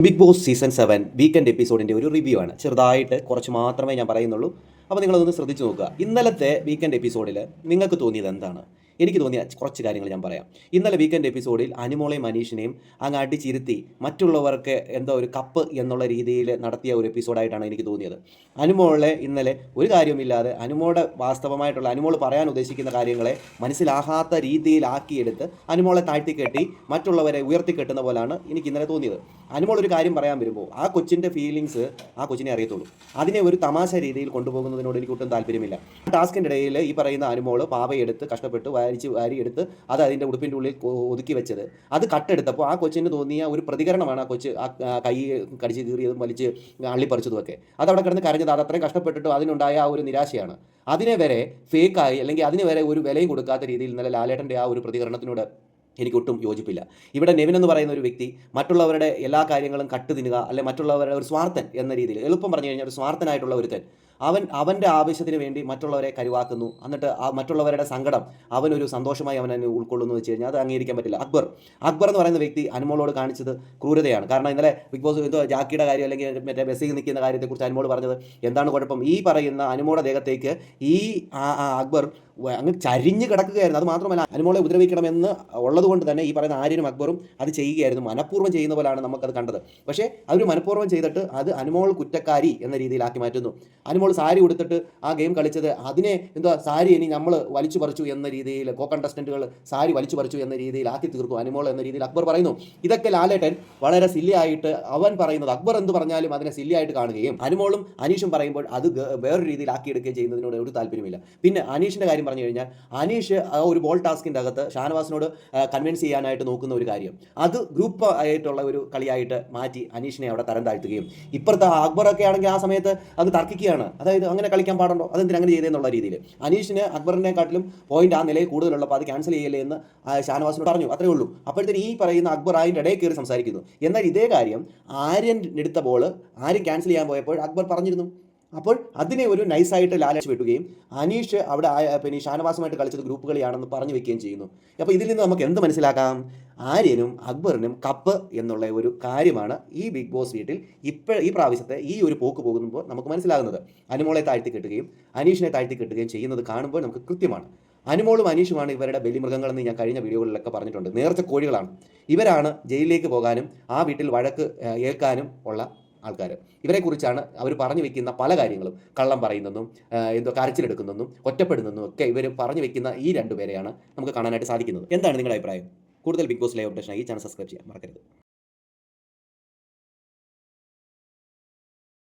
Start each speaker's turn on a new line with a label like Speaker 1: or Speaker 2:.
Speaker 1: Big Boss season seven weekend എപ്പിസോഡിന്റെ ഒരു review ആണ്. ചെറുതായിട്ട് കുറച്ച് മാത്രമേ ഞാൻ പറയുന്നുള്ളൂ. അപ്പോൾ നിങ്ങളതൊന്ന് ശ്രദ്ധിച്ചു നോക്കുക. ഇന്നലത്തെ വീക്കെൻഡ് എപ്പിസോഡിൽ നിങ്ങൾക്ക് തോന്നിയത് എന്താണ്? എനിക്ക് തോന്നിയ കുറച്ച് കാര്യങ്ങൾ ഞാൻ പറയാം. ഇന്നലെ വീക്കെൻഡ് എപ്പിസോഡിൽ അനുമോളെയും മനീഷിനെയും അങ്ങ് അടിച്ചിരുത്തി മറ്റുള്ളവർക്ക് എന്തോ ഒരു കപ്പ് എന്നുള്ള രീതിയിൽ നടത്തിയ ഒരു എപ്പിസോഡായിട്ടാണ് എനിക്ക് തോന്നിയത്. അനുമോളെ ഇന്നലെ ഒരു കാര്യമില്ലാതെ അനുമോളുടെ വാസ്തവമായിട്ടുള്ള അനുമോൾ പറയാൻ ഉദ്ദേശിക്കുന്ന കാര്യങ്ങളെ മനസ്സിലാകാത്ത രീതിയിലാക്കിയെടുത്ത് അനുമോളെ താഴ്ത്തിക്കെട്ടി മറ്റുള്ളവരെ ഉയർത്തിക്കെട്ടുന്ന പോലാണ് എനിക്ക് ഇന്നലെ തോന്നിയത്. അനുമോൾ ഒരു കാര്യം പറയാൻ വരുമ്പോൾ ആ കൊച്ചിന്റെ ഫീലിങ്സ് ആ കൊച്ചിനെ അറിയത്തുള്ളൂ. അതിനെ ഒരു തമാശ രീതിയിൽ കൊണ്ടുപോകുന്നതിനോട് എനിക്ക് ഒട്ടും താല്പര്യമില്ല. ടാസ്കിന്റെ ഇടയിൽ ഈ പറയുന്ന അനുമോൾ പാവയെടുത്ത് കഷ്ടപ്പെട്ട് വാരിച്ച് വാരി എടുത്ത് അത് അതിന്റെ ഉടുപ്പിന്റെ ഉള്ളിൽ ഒതുക്കി വെച്ചത്. അത് കട്ടെടുത്തപ്പോൾ ആ കൊച്ചിന് തോന്നിയ ഒരു പ്രതികരണമാണ് ആ കൊച്ച് ആ കൈ കടിച്ച് കീറിയതും വലിച്ച് അള്ളിപ്പറിച്ചതുമൊക്കെ. അത് അവിടെ കിടന്ന് കരഞ്ഞത് അത് അത്രയും കഷ്ടപ്പെട്ടിട്ടും അതിനുണ്ടായ ആ ഒരു നിരാശയാണ്. അതിനെ വരെ ഫേക്കായി അല്ലെങ്കിൽ അതിന് വരെ ഒരു വിലയും കൊടുക്കാത്ത രീതിയിൽ ഇന്നലെ ലാലേട്ടന്റെ ആ ഒരു പ്രതികരണത്തിനോട് എനിക്കൊട്ടും യോജിപ്പില്ല. ഇവിടെ നെവിൻ എന്ന് പറയുന്ന ഒരു വ്യക്തി മറ്റുള്ളവരുടെ എല്ലാ കാര്യങ്ങളും കട്ട് തിന്നുക അല്ലെ മറ്റുള്ളവരുടെ ഒരു സ്വാർത്ഥൻ എന്ന രീതിയിൽ എളുപ്പം പറഞ്ഞു കഴിഞ്ഞാൽ ഒരു സ്വാർത്ഥനായിട്ടുള്ള ഒരുത്തൻ അവൻ അവന്റെ ആവശ്യത്തിന് വേണ്ടി മറ്റുള്ളവരെ കരുവാക്കുന്നു. എന്നിട്ട് ആ മറ്റുള്ളവരുടെ സങ്കടം അവനൊരു സന്തോഷമായി അവൻ അതിനെ ഉൾക്കൊള്ളുന്നു വെച്ച് കഴിഞ്ഞാൽ അത് അംഗീകരിക്കാൻ പറ്റില്ല. അക്ബർ. അക്ബർ എന്ന് പറയുന്ന വ്യക്തി അനുമോളോട് കാണിച്ചത് ക്രൂരതയാണ്. കാരണം ഇന്നലെ ബിഗ് ബോസ് എന്തോ ജാക്കിയുടെ കാര്യം അല്ലെങ്കിൽ മറ്റേ ബസ്സിൽ നിൽക്കുന്ന കാര്യത്തെക്കുറിച്ച് അനുമോട് പറഞ്ഞത് എന്താണ് കുഴപ്പം? ഈ പറയുന്ന അനുമോടെ ദേഹത്തേക്ക് ഈ അക്ബർ അങ്ങ് ചരിഞ്ഞ് കിടക്കുകയായിരുന്നു. അത് മാത്രമല്ല അനുമോളെ ഉപദ്രവിക്കണമെന്ന് ഉള്ളതുകൊണ്ട് തന്നെ ഈ പറയുന്ന ആര്യനും അക്ബറും അത് ചെയ്യുകയായിരുന്നു. മനഃപൂർവം ചെയ്യുന്ന പോലെയാണ് നമുക്കത് കണ്ടത്. പക്ഷേ അവർ മനഃപൂർവം ചെയ്തിട്ട് അത് അനുമോൾ കുറ്റക്കാരി എന്ന രീതിയിലാക്കി മാറ്റുന്നു. അനുമോൾ സാരി കൊടുത്തിട്ട് ആ ഗെയിം കളിച്ചത് അതിനെ എന്താ സാരി ഇനി നമ്മൾ വലിച്ചു പറിച്ചു എന്ന രീതിയിൽ കോ കണ്ടസ്റ്റന്റുകൾ സാരി വലിച്ചു പറിച്ചു എന്ന രീതിയിൽ ആക്കി തീർത്തു. അനുമോൾ എന്ന രീതിയിൽ അക്ബർ പറയുന്നു. ഇതൊക്കെ ലാലേട്ടൻ വളരെ സില്ലിയായിട്ട് അവൻ പറയുന്നത്. അക്ബർ എന്ത് പറഞ്ഞാലും അതിനെ സില്ലിയായിട്ട് കാണുകയും അനുമോളും അനീഷും പറയുമ്പോൾ അത് വേറൊരു രീതിയിൽ ആക്കിയെടുക്കുകയും ചെയ്യുന്നതിനോട് ഒരു താല്പര്യമില്ല പിന്നെ അനീഷിന്റെ കാര്യം പറഞ്ഞു കഴിഞ്ഞാൽ അനീഷ് ഒരു ബോൾ ടാസ്കിന്റെ അകത്ത് ഷാനവാസിനോട് കൺവിൻസ് ചെയ്യാനായിട്ട് നോക്കുന്ന ഒരു കാര്യം. അത് ഗ്രൂപ്പ് ആയിട്ടുള്ള ഒരു കളിയായിട്ട് മാറ്റി അനീഷിനെ അവിടെ തരം താഴ്ത്തുകയും. ഇപ്പുറത്തെ അക്ബറൊക്കെ ആണെങ്കിൽ ആ സമയത്ത് അത് തർക്കിക്കുകയാണ്. അതായത് അങ്ങനെ കളിക്കാൻ പാടുണ്ടോ? അതെന്തിനാ അങ്ങനെ ചെയ്തതെന്നുള്ള രീതിയിൽ അനീഷിന് അക്ബറിനെക്കാട്ടിലും പോയിന്റ് ആ നിലയിൽ കൂടുതലുള്ളപ്പോൾ അത് ക്യാൻസൽ ചെയ്യല്ലേ എന്ന് ഷാനവാസിനോട് പറഞ്ഞു. അത്രേ ഉള്ളൂ. അപ്പോഴത്തേന് ഈ പറയുന്ന അക്ബർ അതിന്റെ ഇടയിൽ കയറി സംസാരിക്കുന്നു. എന്നാൽ ഇതേ കാര്യം ആര്യൻ എടുത്ത ബോൾ ആര്യൻ ക്യാൻസൽ ചെയ്യാൻ പോയപ്പോൾ അക്ബർ പറഞ്ഞിരുന്നു. അപ്പോൾ അതിനെ ഒരു നൈസായിട്ട് ലാലച്ച് വെട്ടുകയും അനീഷ് അവിടെ പിന്നെ ഷാനവാസുമായിട്ട് കളിച്ചത് ഗ്രൂപ്പ് കളിയാണെന്ന് പറഞ്ഞു വെക്കുകയും ചെയ്യുന്നു. അപ്പോൾ ഇതിൽ നിന്ന് നമുക്ക് എന്ത് മനസ്സിലാക്കാം? ആര്യനും അക്ബറിനും കപ്പ് എന്നുള്ള ഒരു കാര്യമാണ് ഈ ബിഗ് ബോസ് വീട്ടിൽ ഇപ്പോൾ ഈ പ്രാവശ്യത്തെ ഈ ഒരു പോക്ക് പോകുമ്പോൾ നമുക്ക് മനസ്സിലാകുന്നത്. അനുമോളെ താഴ്ത്തി കെട്ടുകയും അനീഷിനെ താഴ്ത്തി കെട്ടുകയും ചെയ്യുന്നത് കാണുമ്പോൾ നമുക്ക് കൃത്യമാണ്. അനുമോളും അനീഷുമാണ് ഇവരുടെ ബലിമൃഗങ്ങളെന്ന് ഞാൻ കഴിഞ്ഞ വീഡിയോകളിലൊക്കെ പറഞ്ഞിട്ടുണ്ട്. നേർച്ച കോഴികളാണ്. ഇവരാണ് ജയിലിലേക്ക് പോകാനും ആ വീട്ടിൽ വഴക്ക് ഏൽക്കാനും ഉള്ള ആൾക്കാർ ഇവരെക്കുറിച്ചാണ് അവർ പറഞ്ഞു വെക്കുന്ന പല കാര്യങ്ങളും. കള്ളം പറയുന്നതും എന്തോ കരച്ചിലെടുക്കുന്നതും ഒറ്റപ്പെടുന്നതും ഒക്കെ ഇവർ പറഞ്ഞു വെക്കുന്ന ഈ രണ്ടുപേരെയാണ് നമുക്ക് കാണാനായിട്ട് സാധിക്കുന്നത്. എന്താണ് നിങ്ങളുടെ അഭിപ്രായം? കൂടുതൽ ബിഗ് ബോസ് ലൈവ് അപ്ഡേഷൻ ഈ ചാനൽ സബ്സ്ക്രൈബ് ചെയ്യാൻ മറക്കരുത്.